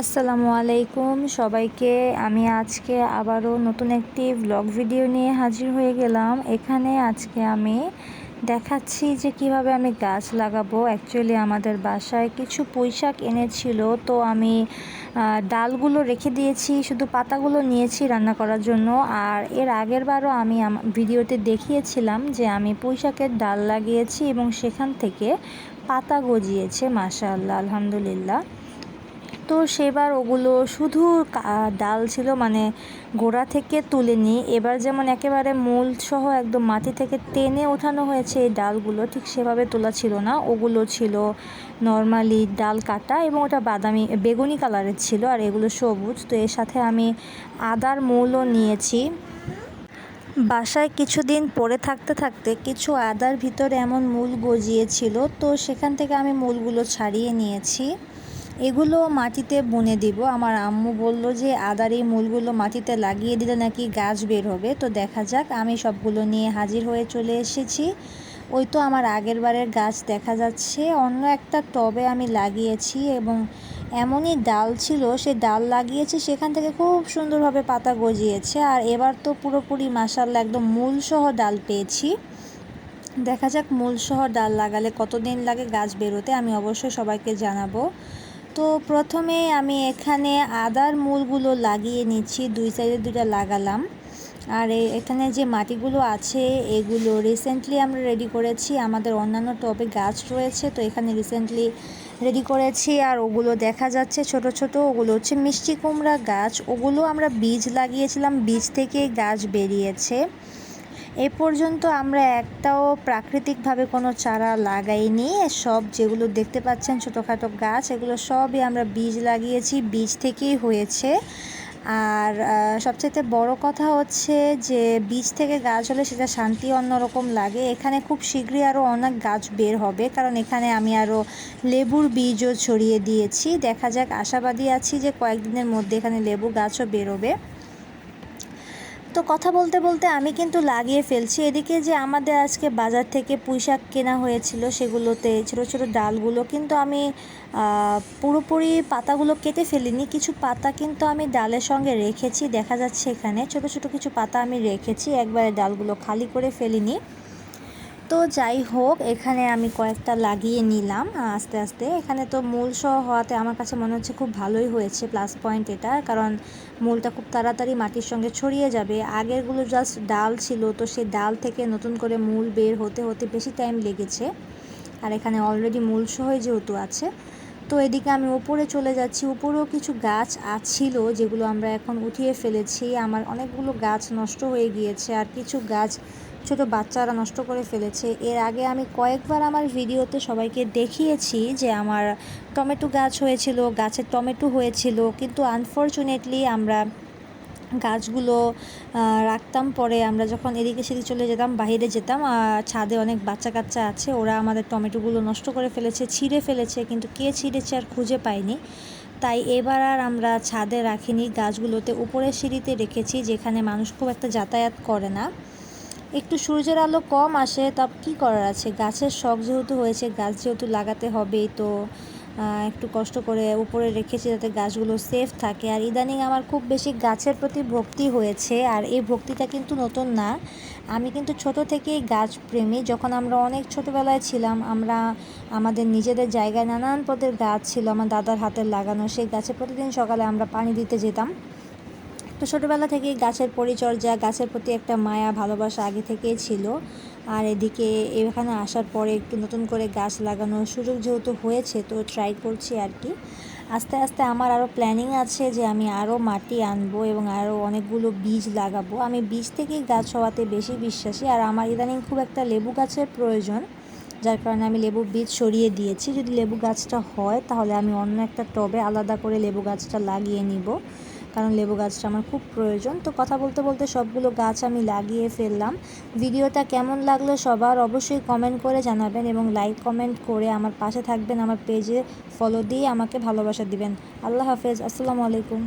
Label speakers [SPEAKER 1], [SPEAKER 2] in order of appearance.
[SPEAKER 1] আসসালামু আলাইকুম সবাইকে। আমি আজকে আবারও নতুন একটি ব্লগ ভিডিও নিয়ে হাজির হয়ে গেলাম। এখানে আজকে আমি দেখাচ্ছি যে কীভাবে আমি গাছ লাগাবো। অ্যাকচুয়ালি আমাদের বাসায় কিছু পুঁইশাক এনেছিল, তো আমি ডালগুলো রেখে দিয়েছি, শুধু পাতাগুলো নিয়েছি রান্না করার জন্য। আর এর আগের বারও আমি ভিডিওতে দেখিয়েছিলাম যে আমি পুঁইশাকের ডাল লাগিয়েছি এবং সেখান থেকে পাতা গজিয়েছে মাশা আল্লাহ আলহামদুলিল্লাহ। তো সেবার ওগুলো শুধু ডাল ছিল মানে গোড়া থেকে তুলে নিই এবার যেমন একেবারে মূল সহ একদম মাটি থেকে টেনে ওঠানো হয়েছে এই ডালগুলো, ঠিক সেভাবে তোলা ছিল না। ওগুলো ছিল নর্মালি ডাল কাটা এবং ওটা বাদামি, বেগুনি কালারের ছিল আর এগুলো সবুজ। তো এর সাথে আমি আদার মূলও নিয়েছি। বাসায় কিছুদিন পরে থাকতে থাকতে কিছু আদার ভিতরে এমন মূল গজিয়েছিল, তো সেখান থেকে আমি মূলগুলো ছাড়িয়ে নিয়েছি। এগুলো মাটিতে বুনে দিব। আমার আম্মু বলল যে, আদার এই মূলগুলো মাটিতে লাগিয়ে দিলে নাকি গাছ বের হবে। তো দেখা যাক, আমি সবগুলো নিয়ে হাজির হয়ে চলে এসেছি। ওই তো আমার আগের বারের গাছ দেখা যাচ্ছে। অন্য একটা টবে আমি লাগিয়েছি এবং এমনই ডাল ছিল, সে ডাল লাগিয়েছি, সেখান থেকে খুব সুন্দরভাবে পাতা গজিয়েছে। আর এবার তো পুরোপুরি মাসাল্লা একদম মূলসহ ডাল পেয়েছি। দেখা যাক মূলসহ ডাল লাগালে কতদিন লাগে গাছ বেরোতে, আমি অবশ্যই সবাইকে জানাব। তো প্রথমে আমি এখানে আদার মূলগুলো লাগিয়ে নিচ্ছি, দুই সাইডে দুইটা লাগালাম। আর এখানে যে মাটিগুলো আছে, এগুলো রিসেন্টলি আমরা রেডি করেছি। আমাদের অন্যান্য টবে গাছ রয়েছে, তো এখানে রিসেন্টলি রেডি করেছি। আর ওগুলো দেখা যাচ্ছে ছোট ছোট, ওগুলো হচ্ছে মিষ্টি কুমড়া গাছ। ওগুলো আমরা বীজ লাগিয়েছিলাম, বীজ থেকে গাছ বেরিয়েছে। এ পর্যন্ত আমরা একটাও প্রাকৃতিকভাবে কোনো চারা লাগাইনি। সব যেগুলো দেখতে পাচ্ছেন ছোটোখাটো গাছ, এগুলো সবই আমরা বীজ লাগিয়েছি, বীজ থেকেই হয়েছে। আর সবচেয়ে বড় কথা হচ্ছে যে বীজ থেকে গাছ হলে সেটা শান্তি অন্যরকম লাগে। এখানে খুব শীঘ্রই আরও অনেক গাছ বের হবে, কারণ এখানে আমি আরও লেবুর বীজও ছড়িয়ে দিয়েছি। দেখা যাক, আশাবাদী আছি যে কয়েকদিনের মধ্যে এখানে লেবু গাছও বেরোবে। তো কথা বলতে বলতে আমি কিন্তু লাগিয়ে ফেলছি। এদিকে যে আমাদের আজকে বাজার থেকে পুঁইশাক কেনা হয়েছিল, সেগুলোতে ছোটো ছোটো ডালগুলো কিন্তু আমি পুরোপুরি পাতাগুলো কেটে ফেলিনি। কিছু পাতা কিন্তু আমি ডালের সঙ্গে রেখেছি, দেখা যাচ্ছে এখানে। ছোট ছোট কিছু পাতা আমি রেখেছি, একবারে ডালগুলো খালি করে ফেলিনি। তো যাই হোক, এখানে আমি কয়েকটা লাগিয়ে নিলাম আস্তে আস্তে। এখানে তো মূল সহ হওয়াতে আমার কাছে মনে হচ্ছে খুব ভালোই হয়েছে প্লাস পয়েন্ট এটা, কারণ মূলটা খুব তাড়াতাড়ি মাটির সঙ্গে ছড়িয়ে যাবে। আগেরগুলো জাস্ট ডাল ছিল, তো সেই ডাল থেকে নতুন করে মূল বের হতে হতে বেশি টাইম লেগেছে। আর এখানে অলরেডি মূল সহই যেহেতু আছে, তো এদিকে আমি উপরে চলে যাচ্ছি। উপরেও কিছু গাছ আছিল যেগুলো আমরা এখন উঠিয়ে ফেলেছি। আমার অনেকগুলো গাছ নষ্ট হয়ে গিয়েছে, আর কিছু গাছ ছোট বাচ্চারা নষ্ট করে ফেলেছে। এর আগে আমি কয়েকবার আমার ভিডিওতে সবাইকে দেখিয়েছি যে আমার টমেটো গাছ হয়েছিল, গাছের টমেটো হয়েছিল, কিন্তু আনফর্চুনেটলি আমরা গাছগুলো রাখতাম পরে আমরা যখন এদিকে সেদিকে চলে যেতাম, বাহিরে যেতাম ছাদে অনেক বাচ্চা কাচ্চা আছে, ওরা আমাদের টমেটোগুলো নষ্ট করে ফেলেছে, ছিঁড়ে ফেলেছে, কিন্তু কে ছিঁড়েছে আর খুঁজে পাইনি তাই এবার আর আমরা ছাদে রাখিনি, গাছগুলোতে উপরের সিঁড়িতে রেখেছি, যেখানে মানুষ খুব একটা যাতায়াত করে না। একটু সূর্যের আলো কম আসে, তা কী করার আছে? গাছের শখ যেহেতু হয়েছে, গাছ যেহেতু লাগাতে হবেই তো একটু কষ্ট করে উপরে রেখেছি যাতে গাছগুলো সেফ থাকে। আর ইদানিং আমার খুব বেশি গাছের প্রতি ভক্তি হয়েছে, আর এই ভক্তিটা কিন্তু নতুন না। আমি কিন্তু ছোট থেকেই গাছ প্রেমী। যখন আমরা অনেক ছোটোবেলায় ছিলাম, আমরা আমাদের নিজেদের জায়গায় নানান পদের গাছ ছিল, আমার দাদার হাতের লাগানো। সেই গাছে প্রতিদিন সকালে আমরা পানি দিতে যেতাম। তো ছোটোবেলা থেকেই গাছের পরিচর্যা, গাছের প্রতি একটা মায়া, ভালোবাসা আগে থেকেই ছিল। আর এদিকে এখানে আসার পরে একটু নতুন করে গাছ লাগানোর সুযোগ যেহেতু হয়েছে, তো ট্রাই করছি আর কি। আস্তে আস্তে আমার আরও প্ল্যানিং আছে যে আমি আরও মাটি আনব এবং আরও অনেকগুলো বীজ লাগাবো। আমি বীজ থেকেই গাছ হওয়াতে বেশি বিশ্বাসী। আর আমার ইদানিং খুব একটা লেবু গাছের প্রয়োজন, যার কারণে আমি লেবু বীজ সরিয়ে দিয়েছি। যদি লেবু গাছটা হয়, তাহলে আমি অন্য একটা টবে আলাদা করে লেবু গাছটা লাগিয়ে নিব। কারণ লেবু গাছটা আমার খুব প্রয়োজন। তো কথা বলতে বলতে সবগুলো গাছ আমি লাগিয়ে ফেললাম। ভিডিওটা কেমন লাগল সবার অবশ্যই কমেন্ট করে জানাবেন এবং লাইক কমেন্ট করে আমার পাশে থাকবেন, আমার পেজে ফলো দিয়ে আমাকে ভালোবাসা দিবেন। আল্লাহ হাফেজ, আসসালামু আলাইকুম।